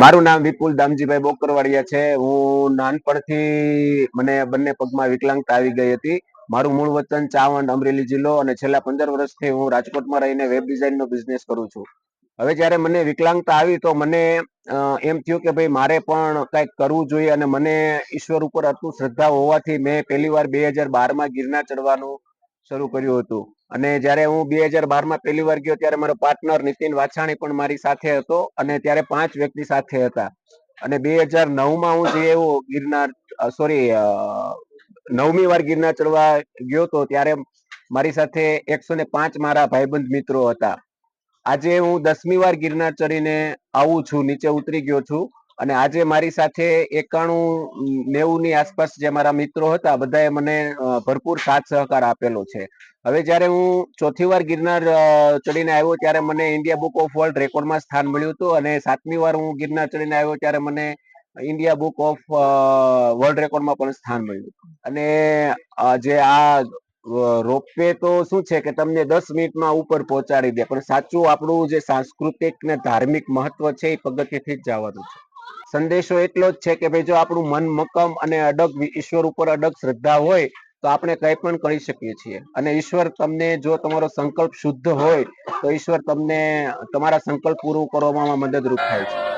મારું નામ વિપુલ દામજીભાઈ બોકરવાડિયા છે. હું નાનપણથી મને બંને પગમાં વિકલાંગતા આવી ગઈ હતી. મારું મૂળ વતન ચાવંડ અમરેલી જિલ્લો અને છેલ્લા પંદર વર્ષથી હું રાજકોટમાં રહીને વેબ ડિઝાઇનનો બિઝનેસ કરું છું. હવે જ્યારે મને વિકલાંગતા આવી તો મને એમ થયું કે ભાઈ મારે પણ કંઈક કરવું જોઈએ અને મને ઈશ્વર ઉપર આટલું શ્રદ્ધા હોવાથી મેં પહેલી વાર બે હજાર બારમાં ગિરનાર ચડવાનું શરૂ કર્યું હતું. અને જ્યારે હું બે હજાર બારમાં પહેલી વાર ગયો ત્યારે મારો પાર્ટનર નીતિન વાછાણી પણ મારી સાથે હતો અને ત્યારે પાંચ વ્યક્તિ સાથે હતા. અને બે હજાર નવમાં હું જે એવો ગિરનાર સોરી નવમી વાર ગિરનાર ચડવા ગયો તો ત્યારે મારી સાથે એકસો ને પાંચ મારા ભાઈબંધ મિત્રો હતા. આજે હું દસમી વાર ગિરનાર ચડીને આવું છું, નીચે ઉતરી ગયો છું. અને આજે મારી સાથે એકાણું નેવું ની આસપાસ જે મારા મિત્રો હતા, બધાએ મને ભરપૂર સાથ સહકાર આપેલો છે. હવે જ્યારે હું ચોથી વાર ગિરનાર ચડીને આવ્યો ત્યારે મને ઇન્ડિયા બુક ઓફ વર્લ્ડ રેકોર્ડમાં સ્થાન મળ્યું હતું અને સાતમી વાર હું ગિરનાર ચડીને આવ્યો ત્યારે મને ઇન્ડિયા બુક ઓફ વર્લ્ડ રેકોર્ડમાં પણ સ્થાન મળ્યું. અને જે આ રોપવે તો શું છે કે તમને દસ મિનિટમાં ઉપર પહોંચાડી દે, પણ સાચું આપણું જે સાંસ્કૃતિક ને ધાર્મિક મહત્વ છે એ પગથિયેથી જ જવાનું છે. સંદેશો એટલો જ છે કે ભાઈ જો આપણું મન મક્કમ અને અડગ ઈશ્વર ઉપર અડગ શ્રદ્ધા હોય, તો આપણે કંઈ પણ કરી શકીએ છીએ. અને ઈશ્વર તમને જો તમારો સંકલ્પ શુદ્ધ હોય, તો ઈશ્વર તમને તમારા સંકલ્પ પૂરું કરવામાં મદદરૂપ થાય છે.